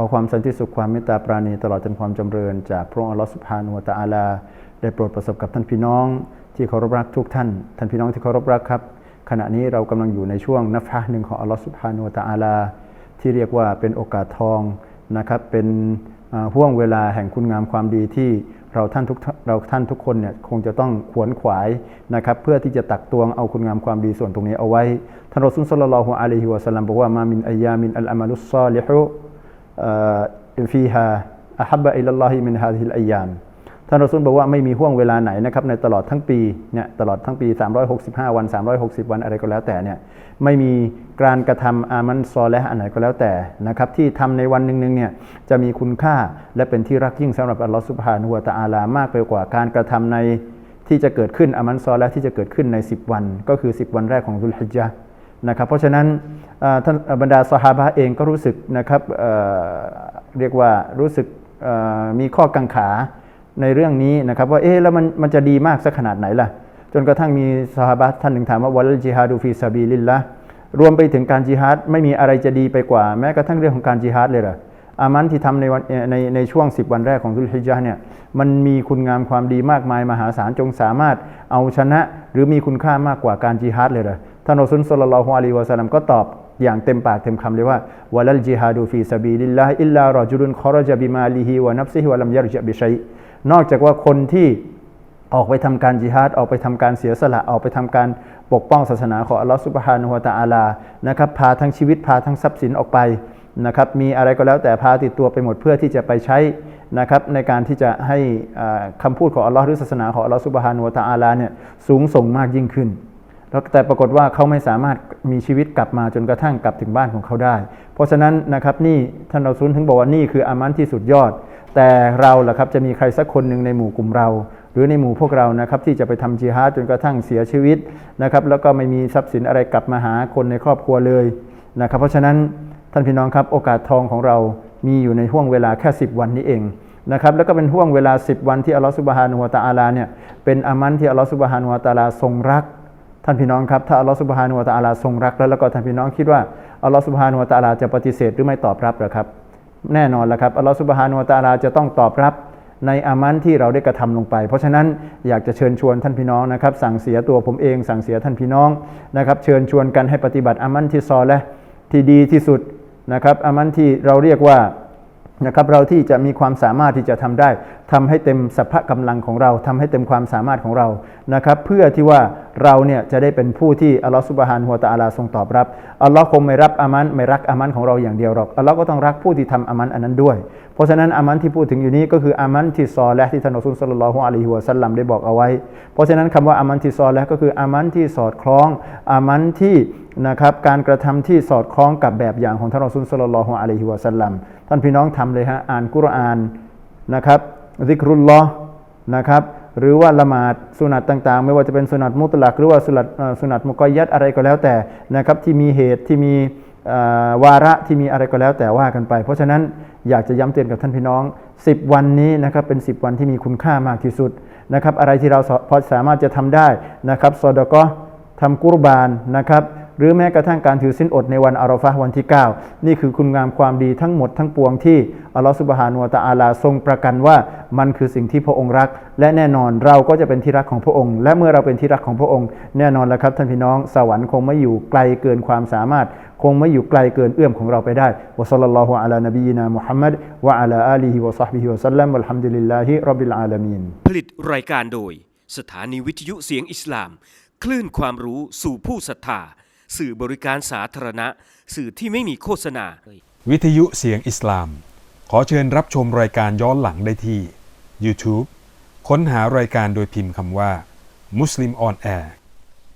ขอความสันติสุขความเมตตาปราณีตลอดจนความจำเริญ จากพระองค์อัลลอฮฺสุบฮานุตะอาลา ได้โปรดประสบกับท่านพี่น้อง ที่เคารพรักทุกท่าน ท่านพี่น้องที่เคารพรักครับ ขณะนี้เรากำลังอยู่ในช่วงนัฟฮะหนึ่งของอัลลอฮฺสุบฮานุตะอาลา ที่เรียกว่าเป็นโอกาสทองนะครับเป็นอ่าห่วงเวลาแห่งคุณงามความดีที่เราท่านทุกเราท่านทุกคนเนี่ยคงจะต้องขวนขวายนะครับเพื่อที่จะตักตวงเอาคุณงามความดีส่วนตรงนี้เอาไว้ท่านรอซูลศ็อลลัลลอฮุอะลัยฮิวะสัลลัมบอกว่ามามินอัยามินอัลอามัลุสซอลิฮุ ฟีฮาอะฮับบะอิลลอฮิมินฮาซิฮิลอัยยามท่านรอซูลบอกว่าไม่มีห่วงเวลาไหนนะครับในตลอดทั้งปีเนี่ยตลอดทั้งปี 365 วัน 360 วันอะไรก็แล้วแต่เนี่ยไม่มีการกระทำอามันซอและอันไหนก็แล้วแต่นะครับที่ทำในวันหนึ่งๆเนี่ยจะมีคุณค่าและเป็นที่รักยิ่งสำหรับอัลลอฮฺสุบฮานุวะตะอาลามากไปกว่าการกระทำในที่จะเกิดขึ้นอามันซอและที่จะเกิดขึ้นใน 10 วัน ก็คือ 10 วันแรกของดุลฮิจญะห์ นะครับเพราะฉะนั้นท่านบรรดาสหาบะเองก็รู้สึกนะครับเเรียกว่ารู้สึกมีข้อกังขาในเรื่องนี้นะครับว่าเอ๊ะแล้วมันมันจะดีมากสักขนาดไหนล่ะ จนกระทั่งมีสหาบะท่านหนึ่งถามว่าวัลจิฮาดูฟีซาบีลิลละรวมไปถึงการจิฮาดไม่มีอะไรจะดีไปกว่า แม้กระทั่งเรื่องของการจิฮาดเลยเหรออามันที่ทำในวันในในช่วง 10 วันแรกของดุลฮิจญะห์เนี่ยมันมีคุณงามความดีมากมายมหาศาลจงสามารถเอาชนะ หรือมีคุณค่ามากกว่าการจิฮาดเลยเหรอ ท่านอัลลอฮฺสุลลัลลอฮุอะลัยฮิวะสัลลัมก็ตอบอย่างเต็มปากเต็มคำเลยว่าวะลัลจิฮาดูฟีซาบีลิลลาฮิอิลลารอจุลุนคอรจบิมาลิฮิวะนัฟซิฮิวะลัมยัรจบิชัยนอกจากว่าคนที่ออกไปทำการจิฮาดออกไปทำการเสียสละออกไปทำการปกป้องศาสนาของอัลลอฮฺสุบฮานุวะตะอาลานะครับพาทั้งชีวิตพาทั้งทรัพย์สินออกไปนะครับมีอะไรก็แล้วแต่พาติดตัวไปหมดเพื่อที่จะไปใช้นะครับในการที่จะให้อ่าคำพูดของอัลลอฮ์หรือศาสนาของอัลลอฮฺสุบฮานุวะตะอาลาเนี่ยสูงส่งมากยิ่งขึ้น แล้วแต่ปรากฏว่าเขาไม่สามารถมีชีวิตกลับมาจนกระทั่งกลับถึงบ้านของเขาได้ เพราะฉะนั้นนะครับนี่ท่านเราซุนถึงบอกว่านี่คืออามันที่สุดยอด แต่เราล่ะครับจะมีใครสักคนหนึ่งในหมู่กลุ่มเรา หรือในหมู่พวกเรานะครับที่จะไปทำจิฮาดจนกระทั่งเสียชีวิตนะครับแล้วก็ไม่มีทรัพย์สินอะไรกลับมาหาคนในครอบครัวเลยนะครับเพราะฉะนั้นท่านพี่น้องครับโอกาสทองของเรามีอยู่ในห่วงเวลาแค่ 10 วันนี้เองนะครับแล้วก็เป็นห่วงเวลา 10 วันที่อัลลอฮฺสุบฮานุวะตะอาลาเนี่ยเป็นอามันที่อัลลอฮฺสุบฮานุวะตะอาลาทรงรัก ท่านพี่น้องครับถ้าอัลลอฮฺสุบฮานุวะตะอาลาทรงรักแล้วแล้วก็ท่านพี่น้องคิดว่าอัลลอฮฺสุบฮานุวะตะอาลาจะปฏิเสธหรือไม่ตอบรับหรือครับ แน่นอนแล้วครับอัลลอฮฺสุบฮานุวะตะอาลาจะต้องตอบรับในอามันที่เราได้กระทำลงไป เพราะฉะนั้นอยากจะเชิญชวนท่านพี่น้องนะครับ สั่งเสียตัวผมเองสั่งเสียท่านพี่น้องนะครับ เชิญชวนกันให้ปฏิบัติอามันที่ซอและที่ดีที่สุดนะครับอามันที่เราเรียกว่านะครับเราที่จะมีความสามารถที่จะทำได้ ทำให้เต็มสัพพะกำลังของเราทำให้เต็มความสามารถของเรานะครับเพื่อที่ว่าเราเนี่ยจะได้เป็นผู้ที่อัลลอฮฺสุบฮานหัวตะอาลาทรงตอบรับอัลลอฮ์คงไม่รับอามันไม่รักอามันของเราอย่างเดียวหรอกอัลลอฮ์ก็ต้องรักผู้ที่ทำอามันอันนั้นด้วย เพราะฉะนั้นอามันที่พูดถึงอยู่นี้ก็คืออามันที่ซอและที่ท่านอัลลอฮฺสุลลัลลอฮุอะลัยฮิวะสัลลัมได้บอกเอาไว้ เพราะฉะนั้นคำว่าอามันที่ซอและก็คืออามันที่สอดคล้องอามันที่นะครับการกระทำที่สอดคล้องกับแบบอย่างของท่านอัลลอฮฺสุลลัลลอฮุอะลัยฮิวะสัลลัมท่านพี่น้องทำเลยฮะอ่านกุรอานนะครับ ซิกรุลลอนะครับ หรือว่าละหมาดสุนัตต่างๆ ไม่ว่าจะเป็นสุนัตมุตลัก หรือว่าสุนัตสุนัตมุกอยัดอะไรก็แล้วแต่นะครับที่มีเหตุที่มีวาระที่มีอะไรก็แล้วแต่ว่ากันไป เพราะฉะนั้นอยากจะย้ำเตือนกับท่านพี่น้อง 10 วันนี้นะครับเป็น 10 วันที่มีคุณค่ามากที่สุดนะครับอะไรที่เราพอสามารถจะทำได้นะครับซอดก็ทำกุรบานนะครับ หรือแม้กระทั่งการถือสินอดในวันอารอฟะวันที่ 9 นี่คือคุณงามความดีทั้งหมดทั้งปวงที่อัลลอฮฺสุบฮานุวะตะอาลาทรงประกันว่ามันคือสิ่งที่พระองค์รัก และแน่นอนเราก็จะเป็นที่รักของพระองค์ และเมื่อเราเป็นที่รักของพระองค์ แน่นอนแล้วครับท่านพี่น้องสวรรค์คงไม่อยู่ไกลเกินความสามารถ คงไม่อยู่ไกลเกินเอื้อมของเราไปได้วะซัลลัลลอฮุอะลานบีนามุฮัมมัดวะอะลาอาลีฮิวะซอฮบิฮิวะซัลลัมวัลฮัมดุลิลลาฮิร็อบบิลอาลามีนผลิตรายการโดย สถานีวิทยุเสียงอิสลาม คลื่นความรู้สู่ผู้ศรัทธา สื่อบริการสาธารณะ สื่อที่ไม่มีโฆษณา วิทยุเสียงอิสลาม ขอเชิญรับชมรายการย้อนหลังได้ที่ YouTube ค้นหารายการโดยพิมพ์คำว่า Muslim on Air